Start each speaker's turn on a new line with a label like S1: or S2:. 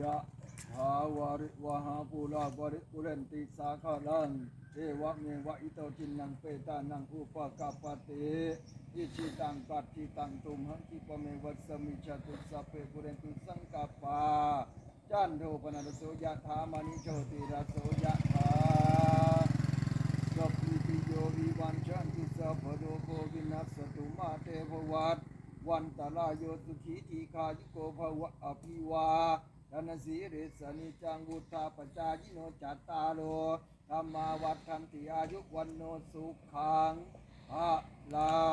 S1: ยะหาวาริวหาปูราบริปุเรนติสาคารังเอวะเมวะอิโตจินังเปตานังอุปกาปเตอิชิตังกัตติตังตุมหังคิปเมวัสสมิจตุสัพเพปุเรนตุสังกปปาจันโทปนัสโสยะธามณิโชติระโสยะธาสัพพิติโยวิวันชันตุสัพพะโลกวินัสตุมาเตภวัตวันตรายโยสุขีทีคายุโกภวะอภิวา ธนสีริสนิจังวุธาปจายิโนจัตตาโลธรรมาวัฏทันติอายุวันโนสุขังพระลา